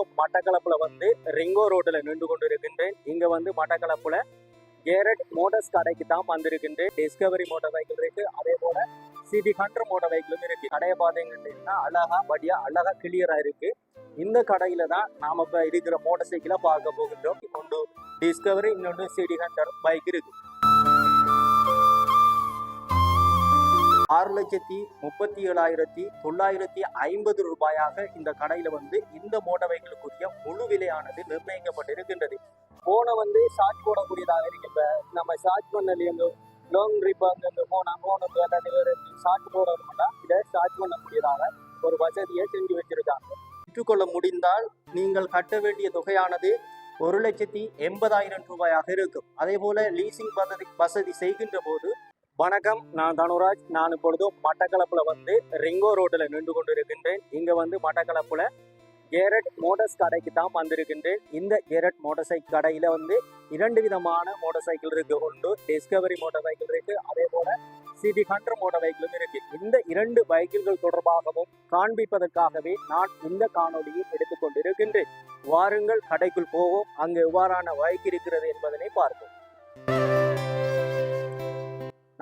பொழுதும் மட்டக்களப்புல வந்து ரிங்கோ ரோட்ல நின்று கொண்டு இருக்கின்றேன் இங்க வந்து மட்டக்களப்புல கேரட் மோட்டர்ஸ் கடைக்கு தான் வந்திருக்கின்றேன். டிஸ்கவரி மோட்டார் சைக்கிள் இருக்கு. அதே போல சிடி ஹண்ட்ரட் மோட்டார் சைக்கிளும் இருக்கு. கடையை பார்த்தீங்கன்னா அழகா படியா அழகா கிளியரா இருக்கு. இந்த கடையில தான் நாம இப்ப இருக்கிற மோட்டார் சைக்கிளை பார்க்க போகின்றோம். ஒன்று டிஸ்கவரி இன்னொன்று சிடி ஹண்ட்ரட் பைக் இருக்கு. ஆறு லட்சத்தி முப்பத்தி ஏழாயிரத்தி தொள்ளாயிரத்தி ஐம்பது ரூபாயாக இந்த கடையில வந்து இந்த மோட்டவைகளுக்குரிய முழு விலையானது நிர்ணயிக்கப்பட்டிருக்கின்றது. போனை வந்து சார்ஜ் போடக்கூடியதாக இருக்கு இப்ப நம்ம சார்ஜ் பண்ணலையோ லோங் ட்ரிப் அந்த போனா போனுக்கு அல்லது வேறு சார்ஜ் போடணும்னா இதை சார்ஜ் பண்ணக்கூடியதாக ஒரு வசதியை செஞ்சு வச்சிருக்காங்க. பெற்றுக்கொள்ள முடிந்தால் நீங்கள் கட்ட வேண்டிய தொகையானது ஒரு லட்சத்தி எண்பதாயிரம் ரூபாயாக இருக்கும். அதே போல லீசிங் வசதி வசதி செய்கின்ற போது வணக்கம் நான் தனுராஜ். நான் இப்பொழுது மட்டக்களப்புல வந்து ரிங்கோ ரோட்ல நின்று கொண்டு இருக்கின்றேன் இங்க வந்து மட்டக்களப்புல கேரட் மோட்டர்ஸ் கடைக்கு தான் வந்திருக்கின்றேன். இந்த கேரட் மோட்டார் சைக்கிள் கடையில வந்து இரண்டு விதமான மோட்டார் சைக்கிள் இருக்கு. ஒன்று டிஸ்கவரி மோட்டார் சைக்கிள் இருக்கு. அதே போல சிடி ஹண்ட்ரட் மோட்டார் சைக்கிளும் இருக்கு. இந்த இரண்டு பைக்கிள்கள் தொடர்பாகவும் காண்பிப்பதற்காகவே நான் இந்த காணொலியை எடுத்துக்கொண்டிருக்கின்றேன். வாருங்கள் கடைக்குள் போவோம். அங்கு எவ்வாறான பைக் இருக்கிறது என்பதனை பார்ப்போம்.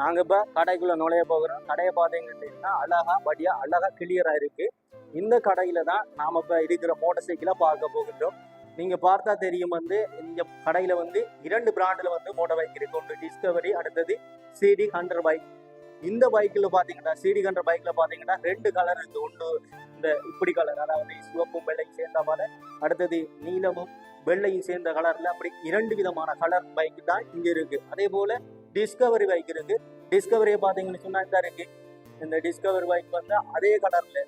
நாங்க இப்ப கடைக்குள்ள நுழைய போகிறோம். கடையை பார்த்தீங்கன்னா அழகா படியா அழகா கிளியரா இருக்கு. இந்த கடையில தான் நாம இப்ப இருக்கிற மோட்டர் சைக்கிளை பார்க்க போகின்றோம். நீங்க பார்த்தா தெரியும் வந்து இந்த கடையில வந்து இரண்டு பிராண்டில் வந்து மோட்டர் பைக் இருக்கு. ஒன்று டிஸ்கவரி அடுத்தது சிடி ஹண்ட்ரட் பைக் இந்த பைக்கில் பார்த்தீங்கன்னா சிடி ஹண்ட்ரட் பைக்கில் பார்த்தீங்கன்னா ரெண்டு கலர் இருக்கு. ஒன்று இந்த இப்படி கலர் அதாவது சிவப்பும் வெள்ளையும் சேர்ந்த மாதிரி அடுத்தது நீலமும் வெள்ளையும் சேர்ந்த கலர்ல அப்படி இரண்டு விதமான கலர் பைக் தான் இங்க இருக்கு. அதே போல டிஸ்கவரி பைக் இருக்கு. டிஸ்கவரியை பாத்தீங்கன்னு சொன்னா இதாக இருக்கு. இந்த டிஸ்கவரி பைக் வந்து அதே கலர்ல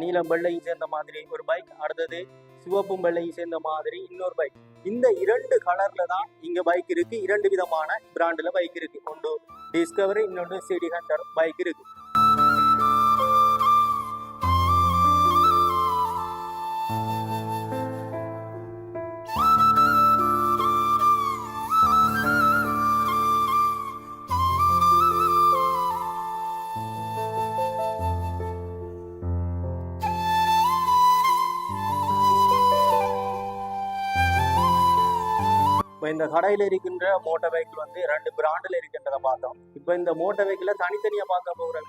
நீலம் வெள்ளையும் சேர்ந்த மாதிரி ஒரு பைக் அடுத்தது சிவப்பும் வெள்ளையும் சேர்ந்த மாதிரி இன்னொரு பைக் இந்த இரண்டு கலர்ல தான் இங்க பைக் இருக்கு. இரண்டு விதமான பிராண்ட்ல பைக் இருக்கு. ஒன்று டிஸ்கவரி இன்னொன்று சிடி ஹண்டர் பைக் இருக்கு. இந்த கடையில் இருக்கின்ற மோட்டார் வெஹிக்கிள் வந்து ரெண்டு பிராண்டில் இருக்கின்றதை பார்த்தோம். இப்போ இந்த மோட்டார் வெஹிக்கிளை தனித்தனியாக பார்க்க போகிறேன்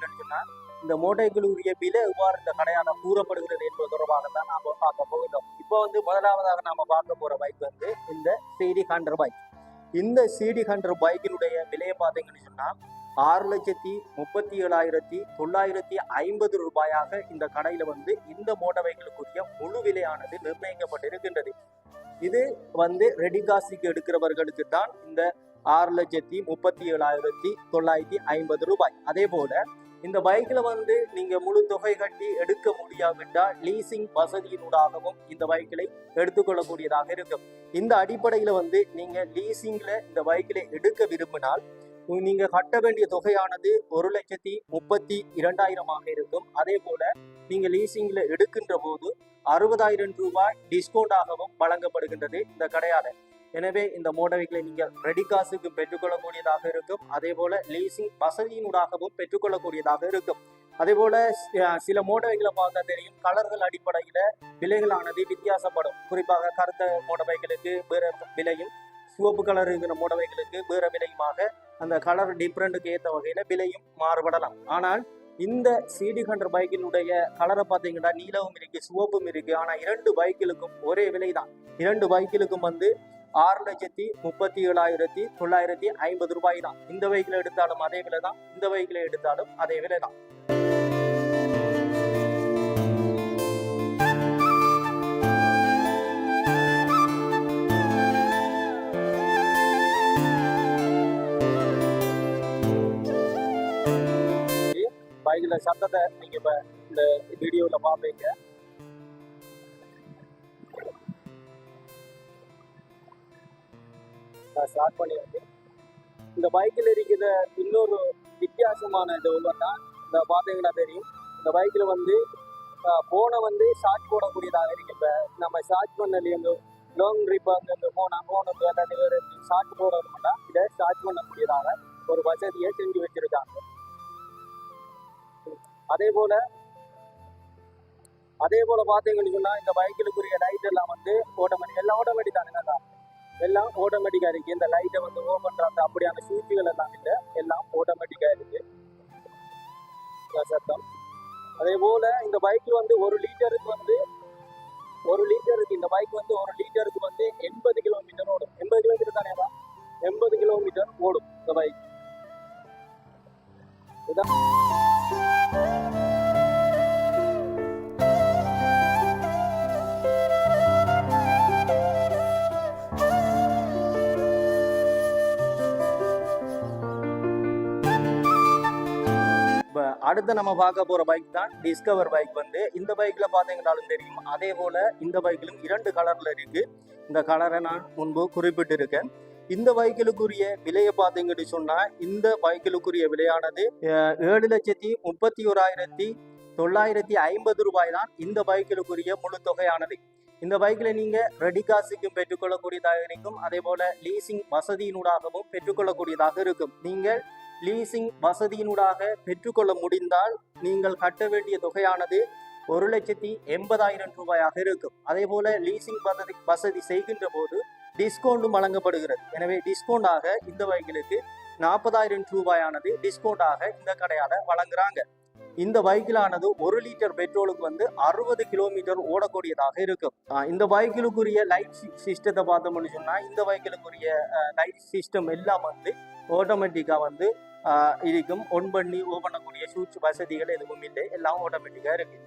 இந்த மோட்டார் வெஹிக்கிளுடைய விலை எவ்வாறு இந்த கடையால் கூறப்படுகிறது என்பது தொடர்பாக தான் நாம் பார்க்க போகிறோம். இப்போ வந்து முதலாவதாக நாம பார்க்க போகிற பைக் வந்து இந்த சிடி ஹண்ட்ரட் பைக் இந்த சிடி ஹண்ட்ரட் பைக்கினுடைய விலையை பார்த்தீங்கன்னு சொன்னால் ஆறு லட்சத்தி முப்பத்தி ஏழாயிரத்தி தொள்ளாயிரத்தி ஐம்பது ரூபாயாக இந்த கடையில வந்து இந்த மோட்டார் வெஹிக்கிளுக்குரிய முழு விலையானது நிர்ணயிக்கப்பட்டிருக்கின்றது. இது வந்து ரெடிகாசிக்கு எடுக்கிறவர்களுக்கு தான் இந்த ஆறு லட்சத்தி முப்பத்தி ஏழாயிரத்தி தொள்ளாயிரத்தி ஐம்பது ரூபாய். அதே போல இந்த பைக்ல வந்து நீங்க முழு தொகை கட்டி எடுக்க முடியாவிட்டால் லீசிங் வசதியினூடாகவும் இந்த பைக்கிலை எடுத்துக்கொள்ளக்கூடியதாக இருக்கும். இந்த அடிப்படையில வந்து நீங்க லீசிங்ல இந்த பைக்கிலை எடுக்க விரும்பினால் நீங்க கட்ட வேண்டிய தொகையானது ஒரு லட்சத்தி முப்பத்தி இரண்டாயிரமாக இருக்கும். அதே போல நீங்க லீசிங்ல எடுக்கின்ற போது அறுபதாயிரம் ரூபாய் டிஸ்கவுண்டாகவும் வழங்கப்படுகின்றது இந்த கடையால. எனவே இந்த மோட்டர் நீங்கள் ரெடி காசுக்கு பெற்றுக்கொள்ளக்கூடியதாக இருக்கும். அதே போல லீசிங் வசதியினூடாகவும் பெற்றுக்கொள்ளக்கூடியதாக இருக்கும். அதே போல சில மோட்டர் பார்த்தா தெரியும். கலர்கள் அடிப்படையில விலைகளானது வித்தியாசப்படும். குறிப்பாக கருத்த மோட்டர் வேற விலையும் சிவப்பு கலர் இருக்கிற மோட்டர் வேற விலையுமாக அந்த கலர் டிஃப்ரெண்ட்டுக்கு ஏற்ற வகையில் விலையும் மாறுபடலாம். ஆனால் இந்த சிடி ஹண்ட்ரட் பைக்கினுடைய கலரை பார்த்தீங்கன்னா நீலவும் இருக்கு சிவப்பும் இருக்கு. ஆனால் இரண்டு பைக்கிலுக்கும் ஒரே விலை தான் இரண்டு பைக்கிலுக்கும் வந்து ஆறு லட்சத்தி முப்பத்தி ஏழாயிரத்தி தொள்ளாயிரத்தி ஐம்பது ரூபாய் தான் இந்த பைக்கில் எடுத்தாலும் அதே விலை தான் இந்த பைக்கில் எடுத்தாலும் அதே விலை தான் பைக்கில் சத்தத்தை நீங்க இப்ப இந்த வீடியோல பார்ப்பீங்க நான் ஸ்டார்ட் பண்ணியிருக்கேன் இந்த பைக்கில் இருக்கிற இன்னொரு வித்தியாசமான இது ஒன்றுன்னா இந்த பார்த்தீங்கன்னா தெரியும். இந்த பைக்கில் வந்து ஃபோனை வந்து சார்ஜ் போடக்கூடியதாக இருக்கு. இப்போ நம்ம சார்ஜ் பண்ணலையோ லாங் ட்ரிப் அங்கே போனால் ஃபோனுக்கு அல்லது வேறு சார்ஜ் போடணும்னா இதை சார்ஜ் பண்ணக்கூடியதாக ஒரு வசதியை செஞ்சு வச்சிருக்காங்க. அதே போல அதே போல பார்த்தீங்கன்னு சொன்னால் இந்த பைக்கிலுக்குரிய லைட் எல்லாம் வந்து வந்து ஆட்டோமேட்டிக் எல்லாம் ஆட்டோமேட்டிக் தானுங்க எல்லாம் ஆட்டோமேட்டிக்கா இருக்கு. இந்த லைட்டை வந்து ஓ அந்த அப்படியான சூழ்ச்சிகள் எல்லாம் இல்லை. எல்லாம் ஆட்டோமேட்டிக்கா இருக்கு. சத்தம். அதே போல இந்த பைக் வந்து ஒரு லிட்டருக்கு வந்து ஒரு லிட்டருக்கு இந்த பைக் வந்து ஒரு லிட்டருக்கு வந்து எண்பது கிலோமீட்டர் ஓடும். எண்பது கிலோமீட்டர் தானே எண்பது கிலோமீட்டர் ஓடும் இந்த பைக் இதான் அடுத்து நம்ம பார்க்க போற பைக் தான் டிஸ்கவர் பைக் வந்து. இந்த பைக்ல பார்த்தீங்கன்னாலும் தெரியும். அதே போல இந்த பைக்கிலும் இரண்டு கலர்ல இருக்கு. இந்த கலரை நான் முன்பு குறிப்பிட்டிருக்கேன். இந்த பைக்கிலுக்குரிய விலையை பார்த்தீங்கன்னு சொன்னா இந்த பைக்கிலுக்குரிய விலையானது ஏழு லட்சத்தி முப்பத்தி ஓராயிரத்தி தொள்ளாயிரத்தி ஐம்பது ரூபாய் தான் இந்த பைக்கிலுக்குரிய முழு தொகையானது. இந்த பைக்கில் நீங்கள் ரெடி காசுக்கும் பெற்றுக்கொள்ளக்கூடியதாக இருக்கும். அதே போல லீசிங் வசதியினூடாகவும் பெற்றுக்கொள்ளக்கூடியதாக இருக்கும். நீங்கள் லீசிங் வசதியினூடாக பெற்றுக்கொள்ள முடிந்தால் நீங்கள் கட்ட வேண்டிய தொகையானது ஒரு லட்சத்தி எண்பதாயிரம் ரூபாயாக இருக்கும். அதே போல லீசிங் வசதி வசதி செய்கின்ற போது டிஸ்கவுண்டும் வழங்கப்படுகிறது. எனவே டிஸ்கவுண்டாக இந்த வகைகளுக்கு நாற்பதாயிரம் ரூபாயானது டிஸ்கவுண்டாக இந்த கடையால வழங்குறாங்க. இந்த பைக்கிலானது ஒரு லிட்டர் பெட்ரோலுக்கு வந்து அறுபது கிலோமீட்டர் ஓடக்கூடியதாக இருக்கும். இந்த பைக்கிலுக்குரிய லைட் சிஸ்டத்தை பார்த்தோம்னு சொன்னா இந்த பைக்கிலுக்குரிய லைட் சிஸ்டம் எல்லாம் வந்து ஆட்டோமேட்டிக்காக வந்து இருக்கும் ஒன் பண்ணி ஓ பண்ணக்கூடிய சூச் வசதிகள் எதுவும் இல்லை எல்லாம் ஆட்டோமேட்டிக்காக இருக்குது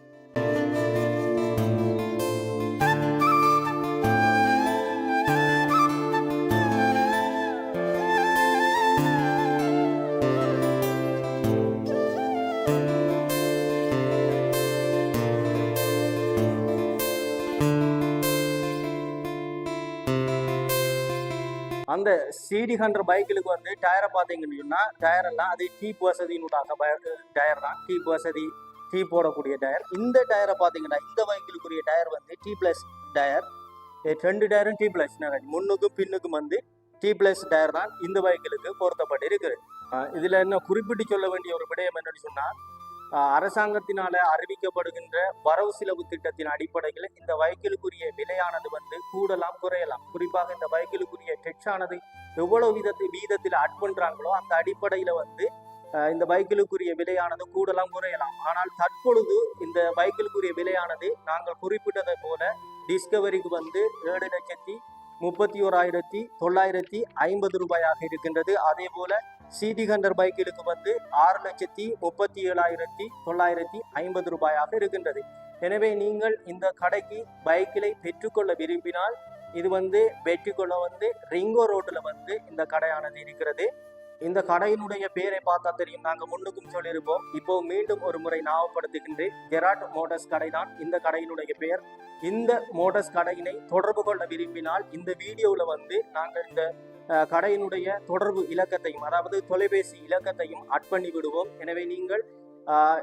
அந்த சிடி ஹண்ட்ரட் பைக்கிலுக்கு வந்து டயரை பார்த்தீங்கன்னு சொன்னால் டயர் எல்லாம் அது டீப் வசதியினுடாக டயர் தான். டீப் வசதி டீ போடக்கூடிய டயர் இந்த டயரை பார்த்தீங்கன்னா இந்த பைக்கிலுக்குரிய டயர் வந்து டி ப்ளஸ் டயர் ரெண்டு டயரும் டி ப்ளஸ் முன்னுக்கும் பின்னுக்கும் வந்து டி ப்ளஸ் டயர் தான் இந்த பைக்கிலுக்கு பொருத்தப்பட்டு இருக்குது இதில் என்ன குறிப்பிட்டு சொல்ல வேண்டிய ஒரு விடயம் என்னன்னு சொன்னால் அரசாங்கத்தினால அறிவிக்கப்படுகின்ற வரவு செலவு திட்டத்தின் அடிப்படையில் இந்த பைக்கிலுக்குரிய விலையானது வந்து கூடலாம் குறையலாம். குறிப்பாக இந்த பைக்கிலுக்குரிய டெக்ஸ் ஆனது எவ்வளவு விதத்து வீதத்தில் அட் பண்றாங்களோ அந்த அடிப்படையில வந்து இந்த பைக்கிலுக்குரிய விலையானது கூடலாம் குறையலாம். ஆனால் தற்பொழுது இந்த பைக்கிலுக்குரிய விலையானது நாங்கள் குறிப்பிட்டதை போல டிஸ்கவரிக்கு வந்து ஏழு லட்சத்தி முப்பத்தி ஓராயிரத்தி தொள்ளாயிரத்தி ஐம்பது ரூபாயாக இருக்கின்றது. அதே போல சிடி ஹண்டர் பைக்கிலுக்கு வந்து ஆறு லட்சத்தி முப்பத்தி ஏழாயிரத்தி தொள்ளாயிரத்தி ஐம்பது ரூபாயாக இருக்கின்றது. எனவே நீங்கள் இந்த கடைக்கு பைக்கிலை பெற்றுக்கொள்ள விரும்பினால் இது வந்து பெற்றுக்கொள்ள வந்து ரிங்கோ ரோட்டில் வந்து இந்த கடையானது இருக்கிறது. இந்த கடையினுடைய பேரை பார்த்தா தெரியும். நாங்கள் முன்னுக்கும் சொல்லியிருப்போம். இப்போ மீண்டும் ஒரு முறை ஞாபகப்படுத்துகின்றேன். கெராட் மோட்டர்ஸ் கடை தான் இந்த கடையினுடைய பெயர். இந்த மோட்டர்ஸ் கடையினை தொடர்பு கொள்ள விரும்பினால் இந்த வீடியோவில் வந்து நாங்கள் இந்த கடையினுடைய தொடர்பு இலக்கத்தையும் அதாவது தொலைபேசி இலக்கத்தையும் அட் பண்ணி விடுவோம் எனவே நீங்கள்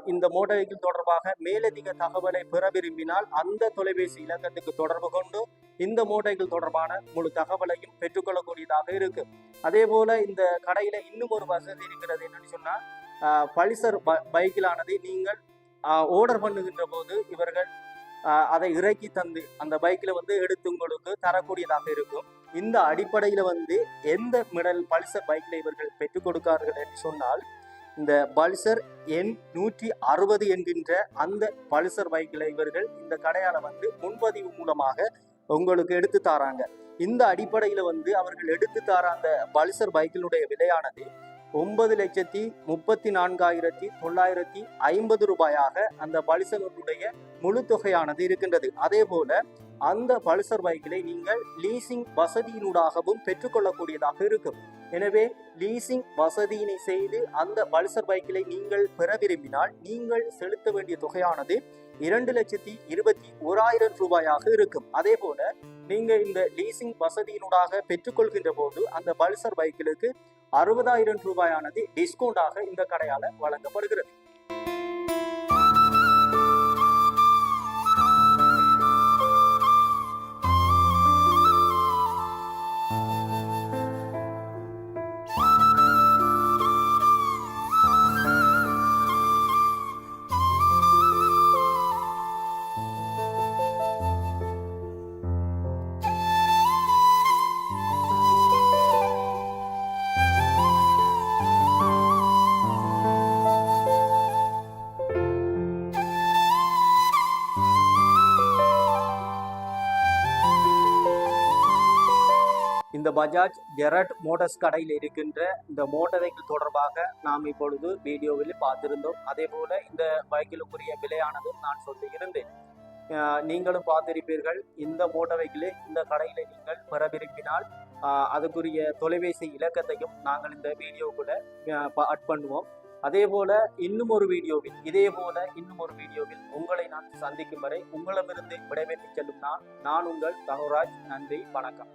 இந்த மோட்டார் வெஹிக்கிள் தொடர்பாக மேலதிக தகவலை பெற விரும்பினால் அந்த தொலைபேசி இலக்கத்துக்கு தொடர்பு கொண்டு இந்த மோட்டார் தொடர்பான முழு தகவலையும் பெற்றுக்கொள்ளக்கூடியதாக இருக்கு. அதே போல இந்த கடையில இன்னும் ஒரு வசதி இருக்கிறது என்னன்னு சொன்னா பல்சர் ப- பைக்கிலானது நீங்கள் ஓர்டர் பண்ணுகின்ற போது இவர்கள் ஆஹ் அதை இறக்கி தந்து அந்த பைக்கில் வந்து எடுத்து உங்களுக்கு தரக்கூடியதாக இருக்கும். இந்த அடிப்படையில் வந்து எந்த மிடல் பல்சர் பைக்கில் இவர்கள் பெற்றுக் கொடுக்கார்கள் என்று சொன்னால் இந்த பல்சர் எண் நூற்றி அறுபது என்கின்ற அந்த பல்சர் பைக்கில் இவர்கள் இந்த கடையால வந்து முன்பதிவு மூலமாக உங்களுக்கு எடுத்து தாராங்க. இந்த அடிப்படையில வந்து அவர்கள் எடுத்து தார அந்த பல்சர் பைக்கினுடைய விலையானது ஒன்பது லட்சத்தி முப்பத்தி நான்காயிரத்தி தொள்ளாயிரத்தி ஐம்பது ரூபாயாக அந்த பல்சனுடைய முழு தொகையானது இருக்கின்றது. அதே போல அந்த பல்சர் பைக்களை நீங்கள் லீசிங் வசதியினூடாகவும் பெற்றுக்கொள்ளக்கூடியதாக இருக்கும். எனவே லீசிங் வசதியினை செய்து அந்த பல்சர் பைக்கிலை நீங்கள் பெற விரும்பினால் நீங்கள் செலுத்த வேண்டிய தொகையானது இரண்டு லட்சத்தி இருபத்தி ஓராயிரம் ரூபாயாக இருக்கும். அதே போல நீங்க இந்த லீசிங் வசதியினூடாக பெற்றுக்கொள்கின்ற போது அந்த பல்சர் பைக்கிலுக்கு அறுபதாயிரம் ரூபாயானது டிஸ்கவுண்டாக இந்த கடையால வழங்கப்படுகிறது. இந்த பஜாஜ் ஜெரட் மோட்டர்ஸ் கடையில் இருக்கின்ற இந்த மோட்டரைகள் தொடர்பாக நாம் இப்பொழுது வீடியோவில் பார்த்திருந்தோம். அதே போல இந்த பைக்கிலுக்குரிய விலையானதும் நான் சொல்லியிருந்தேன். நீங்களும் பார்த்திருப்பீர்கள் இந்த மோட்டரைகளை இந்த கடையில் நீங்கள் பெற விரும்பினால் அதுக்குரிய தொலைபேசி இலக்கத்தையும் நாங்கள் இந்த வீடியோக்குள்ள அட் பண்ணுவோம். அதே போல இன்னும் ஒரு வீடியோவில் இதே போல இன்னும் ஒரு வீடியோவில் உங்களை நான் சந்திக்கும் வரை உங்களிடமிருந்து விடைபெற்று செல்லும் நான் நான் உங்கள் தனுராஜ் நன்றி வணக்கம்.